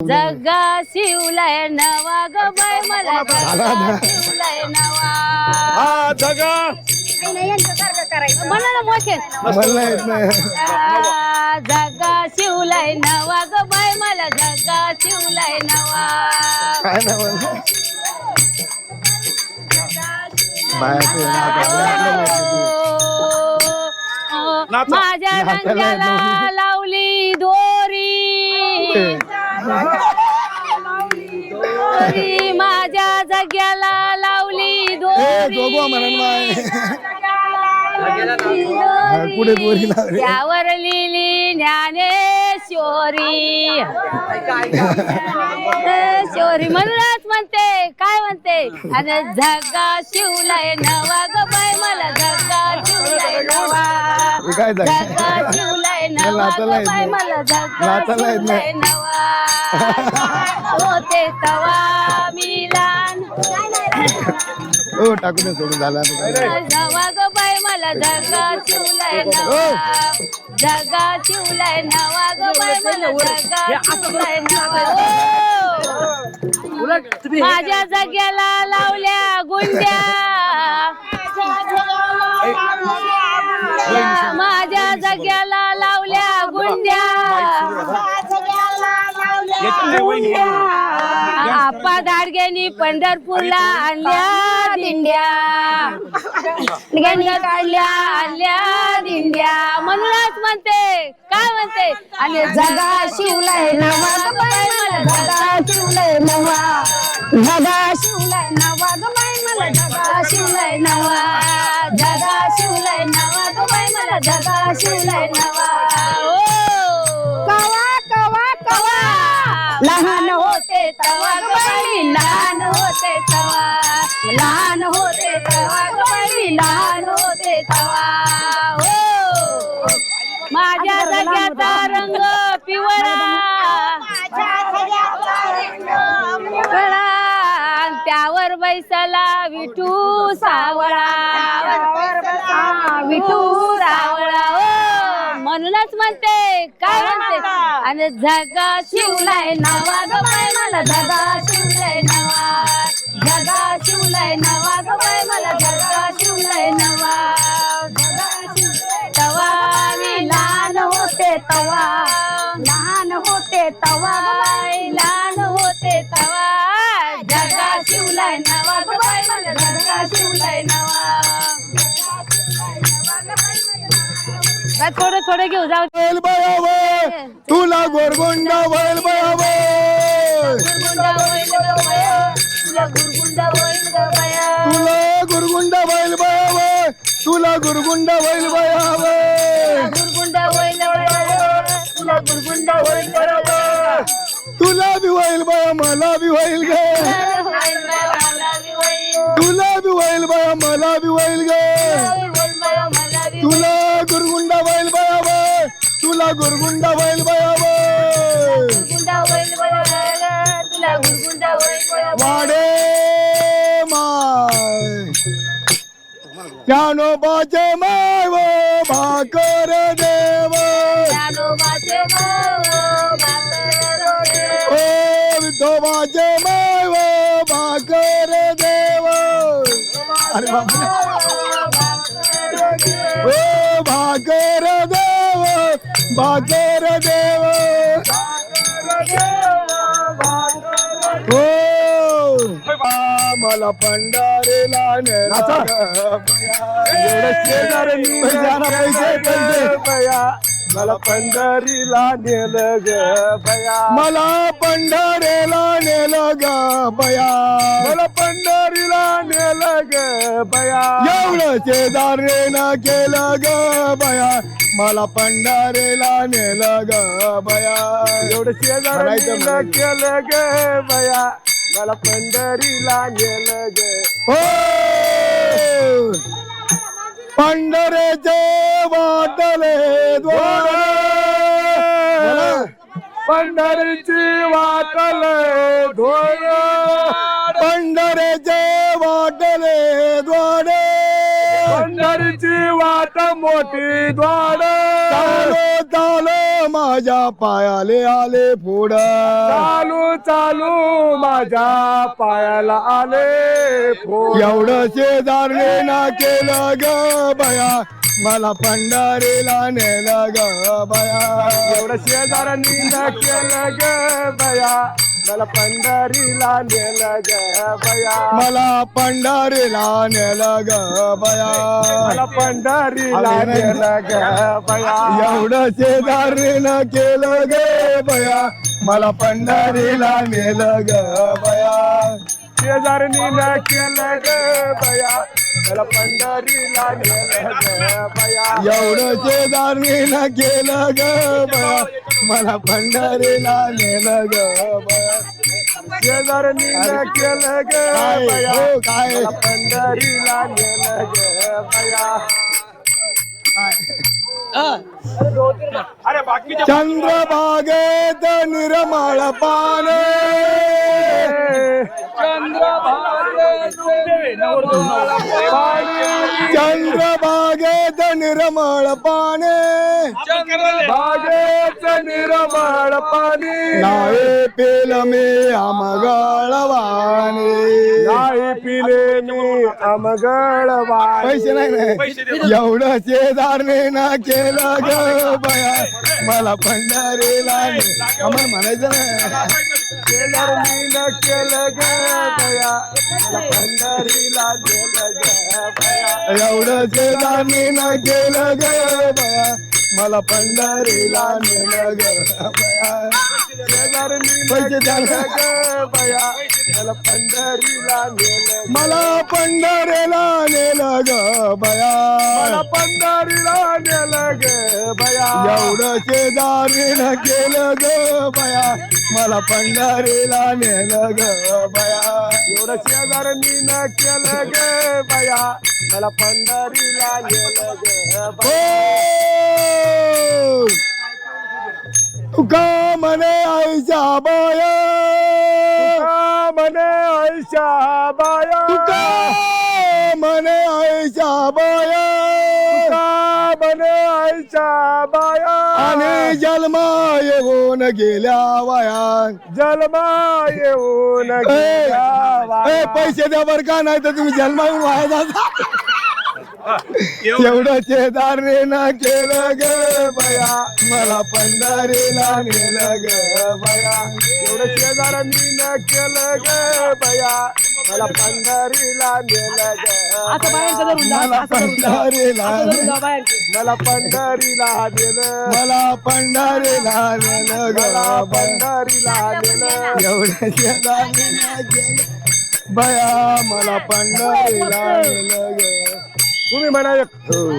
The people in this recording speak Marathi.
जगा शिवलाय नवा ग बाय मला जगा शिवलाय नवा. हा जगा. म्हणा ना मोशन मला येत नाही. आ, जगा शिवलाय नवा ग बाय मला जगा शिवलाय नवा? काय. माझ्या नाचायला रंगाला लावली दोरी. दोरी माझ्या जग्याला लावली. पुढे दोरी. लावली. त्यावर लिहिली ज्ञानेश्वरी. शोरी म्हणूनच म्हणते. काय म्हणते? आणि झगा शिवलाय नवा ग बाय मला झगा शिवलाय नवा. हे काय नवा ग बाय. मला झगा नाचायला येत शिवलाय नाही. नवा. होते तवा मी लहान. हो दे सोडून झाला आता. काय. नवा ग बाय मला झगा शिवलाय नवा. शिवलाय नवा ग बाय मला झगा शिवलाय नवा. ओ! माझ्या जाग्याला लावल्या गुंड्या. माझ्या जाग्याला लावल्या गुंड्या आपा दाडग्यानी पंढरपूरला आणल्या दिंड्या. दिंड्या काढल्या आणल्या दिंड्या. म्हणूनच म्हणते काय म्हणते? आणि जगा शिवलाय नवा. जगा शिवलाय नवा. जगा लहान होते तवा लहान होते तवा हो. माझ्या जगाचा रंग पिवळा. त्यावर बैसला विठू सावळा. हा, विठू सावळा. ओ म्हणूनच म्हणते काय म्हणते? आणि जगा शिवलाय नवा ग बाय मला जगा शिवलाय नवा. शिवलाय नवा ग बाय मला जगा शिवलाय नवा. जगा शिवलाय तवा मी लहान होते तवा. लहान होते तवा लहान होते तवा. जगा शिवलाय नवा ग बाय मला जगा शिवलाय नवा. थोडं थोडं घेऊ जाऊ. बैल बयावं, तुला गोरगोंडा बैल बयावं. गुरगुंडा. गुरगुंडा होईल बया, तुला गुरगुंडा होईल. तुला बी होईल बया मला बी होईल ग. तुला बी होईल बया मला बी होईल ग तुला गुरगुंडा बैल बयावं, तुला गुरगुंडा बैल बयावं. गुरगुंडा होईल बया, तुला गुरगुंडा होईल बया. वाडे माय ज्ञानोबाचे माय व भाकर देव. ओ विठोबाचे माय व भाकर देव। अरे ओ भाकर देव भाकर देव। हो मला पंढरीला नेला पैसे पैसे. मला पंढरीला नेलं ग बया मला पंढरीला नेलं ग बया मला पंढरीला नेलं ग बया एवढं शेजारीनं केलं ग बया मला पंढरीला नेलं ग बया एवढं म्हणायचं शेजारी म्हणायचं. केलं ग बया मला पंढरीला नेलं ग. हो पंढरेचे वाटले द्वार. पंढरीची वाटल धोर पंढरेचे वाटले द्वारे. मोठी द्वार. चालो चालो माझ माझ्या पायाले आले फोड. चालू चालू माझ्या पायाला आले फोड. एवढं शेजारने ना केलं ग बया. मला पंढरीला नेलं ग बया. एवढं शेजारांनी न केलं ग बया. मला पंढरीला नेलं ग बया. मला पंढरीला नेलं ग बया. मला पंढरीला नेलं ग बया. एवढं शेजारीनं केलं ग बया. मला पंढरीला नेलं ग बया. शेजारनी न केलं ग बया. मला पंढरीला नेलं ग बया. एवढं शेजारीनं केलं ग बया. मला पंढरीला नेलं ग बया. शेजारनी न केलं ग हो काय? पंढरीला नेलं ग बया चंद्रभागेत निर्मळ पाने. चंद्रभागेत निर्मळ पाने. बागेच निर्मळ पाणी. नाही पेल मी आमगळवाने नाही पिले मी आमगळ पैसे नाही ना. एवढं शेजारने ना केलं ग बया. मला पंढरीला ने- आम्हाला म्हणायचं ना शेजारनी न केलं ग बया. मला पंढरीला नेलं ग बया. एवढं शेजारने ना केलं ग बया. मला पंढरीला नेलं ग. पैसे बया मला पंढरीला नेलं ग. मला पंढरीला नेलं ग बया. मला पंढरीला नेलं ग बया. एवढं शेजारीनं केलं ग बया. मला पंढरीला नेलं ग बया. एवढं शेजारनी न केलं ग बया. मला पंढरीला नेलं ग बया हो तुका म्हणे आईच्या बाया. तुका म्हणे आयशा बाया. तुका म्हणे आईच्या बाया. तुका म्हणे आयशा बाया. आणि जन्मा येऊन गेल्या वया जन्मा येऊन गेल्या ए. पैसे द्या बर का नाही तर तुम्ही जन्मा वाया जाता. एवढं शेजारने ना केलं ग बया. मला पंढरीला नेलं ग बया. एवढं शेजारांनी न केलं ग बया. मला पंढरीला नेलं ग धरून जा, मला असं धरून जा. पंढरीला असं धरून जा बाहेर. मला पंढरीला नेलं. मला पंढरीला नेलं ग मला बया. पंढरीला नेलं. एवढं ना केलं. बया मला पंढरीला नेलं ग तुम्ही म्हणा एक